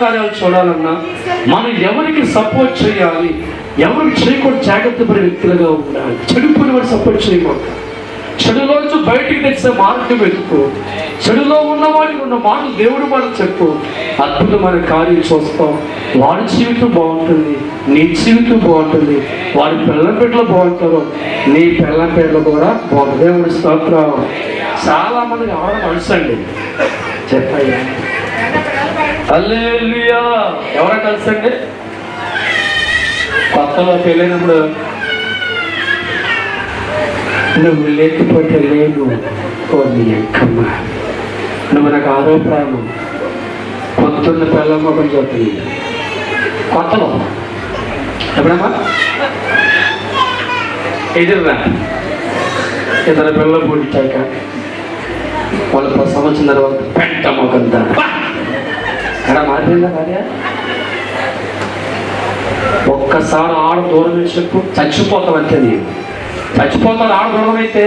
కార్యాలు చూడాలన్నా మనం ఎవరికి సపోర్ట్ చేయాలి ఎవరు చేయకూడదు జాగ్రత్త పడే వ్యక్తులుగా ఉండాలి. చెడిపోయిన వాడు సపోర్ట్ చేయకూడదు. చెడులోంచి బయటికి తెచ్చే మార్గం వెతుకు చెడులో ఉన్నవాడికి ఉన్న మాటలు దేవుడు మాట చెప్పు. అద్భుతమైన కార్యం చూస్తాం. వాడి జీవితం బాగుంటుంది నీ జీవితం బాగుంటుంది వాడి పిల్లల బిడ్డలు బాగుంటారు నీ పిల్లల బిడ్డలు కూడా బాగుంటుంది దేవుడి స్తోత్రం. చాలా మంది మనసు మనసండి చెప్పయ్యా అల్లేలుయా ఎవరో కలిసండి. కొత్తలో తెలియనప్పుడు నువ్వు లేకపోతే లేదు ఓ నీ అక్కమ్మ. నువ్వు నాకు ఆరో ప్రాణం పొద్దున్న పిల్లమ్మ పని చెప్తుంది కొత్తలో. ఎప్పుడమ్మా? ఎదురురా. ఇతర పిల్లలు పుట్టాక వాళ్ళు పది సంవత్సరం తర్వాత పెట్టమ్మ కొంత ఎక్కడ మారిందా భార్య ఒక్కసారి ఆడ దూరం చెప్పు. చచ్చిపోతాం అంతే నేను. చచ్చిపోతాను ఆడ దూరం అయితే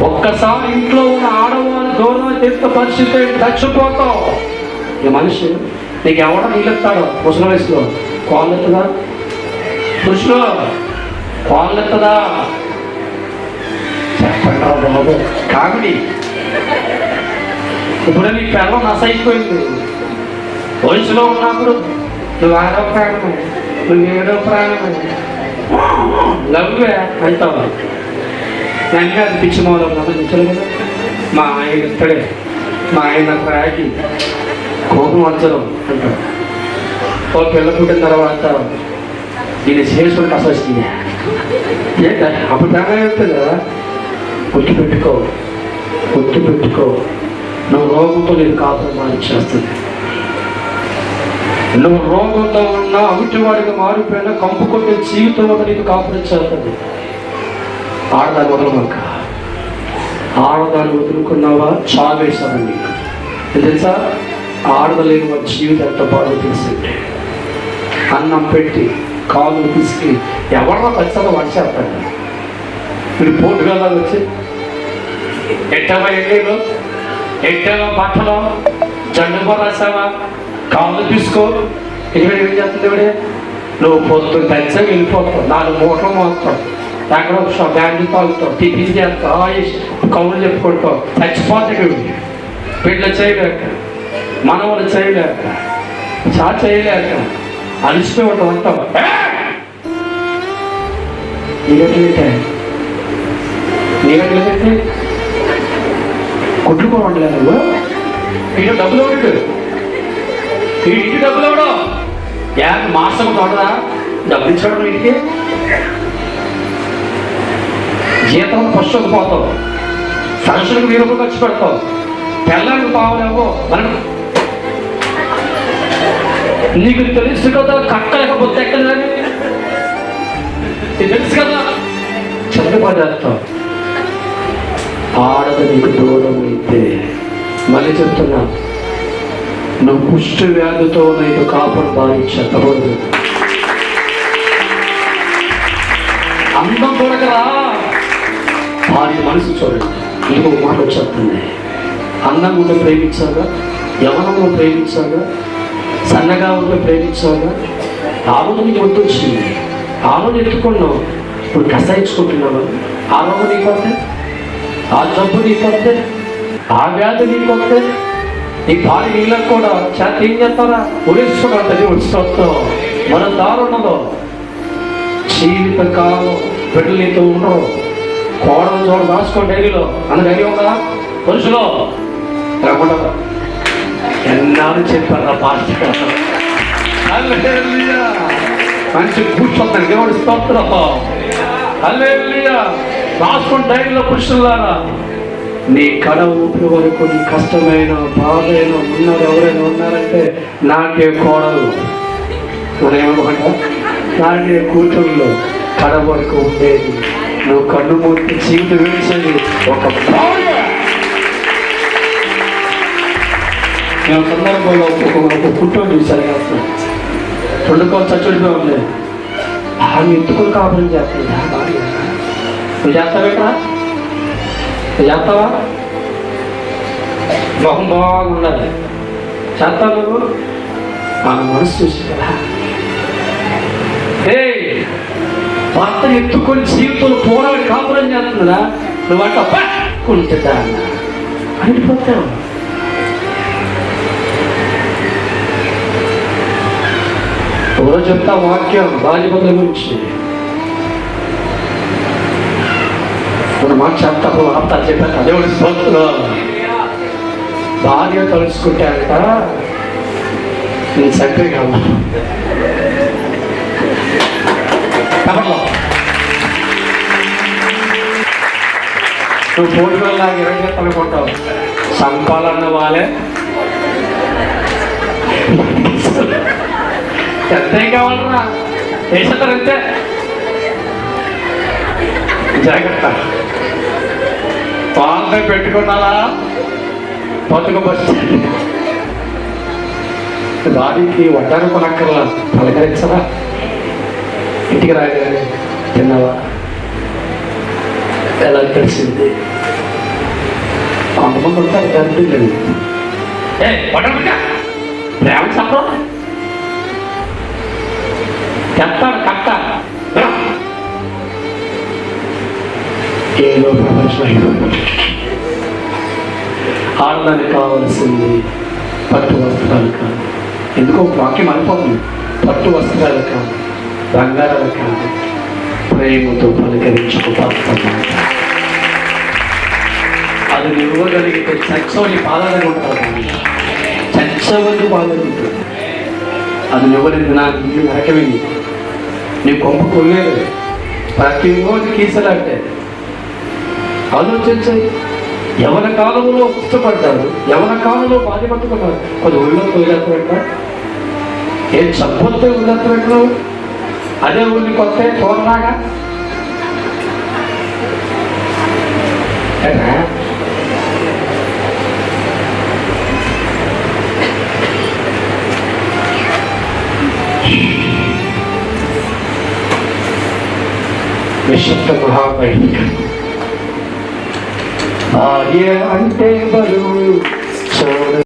ఒక్కసారి ఇంట్లో ఉన్న ఆడవాళ్ళు దూరం తీర్థ పరిస్థితి? చచ్చిపోతావు. ఈ మనిషి నీకు ఎవడ నీళ్ళెత్తాడు ముసలి వయసులో. కోళ్ళెత్తదా పురుషులు కోళ్ళెత్తదా చెప్పండి బాబు. కామెడీ. ఇప్పుడు నీ పిల్లలు నసైపోయింది వయసులో ఉన్నప్పుడు నువ్వు ఆరో ప్రాణమే నువ్వు ఏడో ప్రాణమే. లవ్వే అంటావు వెంటనే అది పిచ్చి మూలం కదా. మా ఆయన ఇక్కడే మా ఆయన రాగి కోపం వచ్చడం అంటాడు ఓ పిల్ల పుట్టిన తర్వాత నేను చేసుకుంటే అసలు వస్తుంది. ఏంట? అప్పుడు దాకా చెప్తుంది కదా గుర్తు పెట్టుకో గుర్తు పెట్టుకో నువ్వు రోగంతో నేను కాపురం చేస్తుంది నువ్వు రోగంతో ఉన్నా అవిటివాడిగా మారిపోయినా కంపు కొట్టే జీవితంలో నీకు కాపురం చేస్తుంది ఆడదాని వదలమక్క ఆడదాన్ని వదులుకున్నావా? చావేశాను నీకు. తెలుసా? ఆడదలేని వాడి జీవితం ఎంత బాధ తెలిసింటే అన్నం పెట్టి కాలు తీసుకు ఎవరో ఖచ్చితంగా వాడి మీరు పోటుగా వచ్చి ఎట్టవా ఎన్నీళ్ళు ఎట్టవా బట్టలు జండు రాసావా కాళ్ళు తీసుకో ఇక్కడ ఏం చేస్తుంది ఇవిడే నువ్వు పొద్దున్న తెచ్చా వెళ్ళిపోతావు నాలుగు మూటలు మోస్తావు ఎక్కడ ఒక బ్యాండ్ తాగుతావు టిఫిన్ చేస్తావు ఆయుష్ కౌలు చెప్పుకుంటావు చచ్చిపోతాయి ఇవి వీళ్ళు చేయలేక మనవాళ్ళు చేయలేక చా చేయలేక అలసిపోయి ఉంటావు అంటావు నీగట్లయితే నీగట్లయితే కుట్టుకో ఉండలేదు నువ్వు ఇటు డబ్బులు ఒకటి ఇంటి డబ్బులు ఎవడో యా మాసం తోడదా డబ్బులు ఇచ్చాడు ఇంటికి? జీతం పుస్తకం పోతావు. వెయ్యి రూపాయలు ఖర్చు పెడతావు. తెల్లారికి పావులేవో మనం నీకు తెలుసు కదా కట్ట లేకపోతే ఎక్కడ తెలుసు కదా? చదువుపడేస్తావు ఆడది నీకు దూరం అయితే మళ్ళీ చెప్తున్నా నువ్వు పుష్టి వ్యాధితో నీకు కాపురం భావించకూడదు అందం కొడకరా వారి మనసు చూడండి. ఇంకో మాట వచ్చేస్తుంది అన్నం ఉంటే ప్రేమించాగా యవనంలో ప్రేమించాగా సన్నగా ఉంటే ప్రేమించాగా ఆ నీకు వద్దు వచ్చింది ఎత్తుకున్నావు. ఇప్పుడు కసాయించుకుంటున్నావు ఆ నీకు అంటే? ఆ జబ్బు నీకు వస్తే ఆ వ్యాధి నీకు వస్తే నీ భార్య నీళ్ళకు కూడా చేత ఏం చేస్తారా? ఉరేసుకోవడం దేవుడి స్తోత్రం. మన దారుణంలో జీవితకాలం బిడ్డలు నీతో ఉండరు కోడలు చూడ రాసుకోండి డైరీలో. అన్న డైరీ ఉందా? పురుషులో రాకుండా ఎన్నాళ్ళు చెప్పారా పాస్టర్. మంచి కూర్చొద్దాను దేవుడి స్తోత్రం హల్లెలూయా. రాసుకోండి డైరీలో పురుషులారా నీ కడ ఊపి వరకు నీ కష్టమైన బాధైన ఉన్నారు ఎవరైనా ఉన్నారంటే నాకే కోడలు. ఉదయమంట నాకే కూతుళ్ళు. కడ వరకు ఉండేది. నువ్వు కన్ను మూర్తి జీవితం వేసేది ఒక భార్య. నేను సందర్భంలో ఒక కుటుంబం చూసాను చూశాను అసలు రెండుకో చచ్చుడిపోయి ఉంది ఆమె ఎత్తుకుని కాపురం చేస్తుంది? ఆ భార్య నువ్వు నువ్వు చేస్తావా మొహం బాగుండాలి చేస్తాను నువ్వు ఆమె మనసు చూసి కదా ఏ భర్తను ఎత్తుకొని జీవితంలో పోరాడి కాపురం చేస్తుందా నువ్వు అంట పట్టుకుంటుందా అన్న అనిపోతావు ఎవరో చెప్తా వాక్యం బాధ్యతల గురించి మన మాట చెప్తాను ఆప్తాలు చెప్పాక దేవుడి స్తోత్రం భార్య తలుచుకుంటే అంట నేను చంపేయగలను. కబర్లో నువ్వు పోటీలో ఇరవై చెప్పలు కొంటావు సంపాలన్న వాళ్ళే. ఎంతేం కావాలరా? వేసేస్తారు అంతే? జాగ్రత్త. పాలపై పెట్టుకున్నారా బతుకు బస్సు. రాడికి వడ్డాను కొనక్కర్లా. పలకరించరా ఇంటికి రాగానే తిన్నావా? ఎలా తెలిసింది కొంతమంది ఉంటారు తండ్రి ప్రేమ చెప్పడం చెప్తాడు కట్ట ఏదో ప్రపంచం ఆడదానికి కావాల్సింది పట్టు వస్త్రాలు కాదు. ఎందుకో వాక్యం అనుకోండి పట్టు వస్త్రాలు కాదు బంగారాలు కాదు. ప్రేమతో పలకరించుకు పడుతున్నమాట అది ఇవ్వగలిగితే చచ్చవని పాదాలు ఉంటుంది చచ్చవని పాదాలు అది నివ్వలేదు నాకు ఇల్లు నరకమైంది నీ కొంప కొల్లేదు. ప్రతి రోజు కీసలాంటే ఆలోచించాయి. యవన కాలంలో ఇష్టపడ్డారు యవన కాలంలో బాధపడుతున్నారు కొన్ని ఊళ్ళో తోలేస్తారంట ఏం చంపొస్తే వదిలేస్తారంటారు అదే ఊళ్ళి కొత్త చూడలాగా ఏరా? నిశ్శబ్ద మహాబైఠ భార్య అంటే బరువు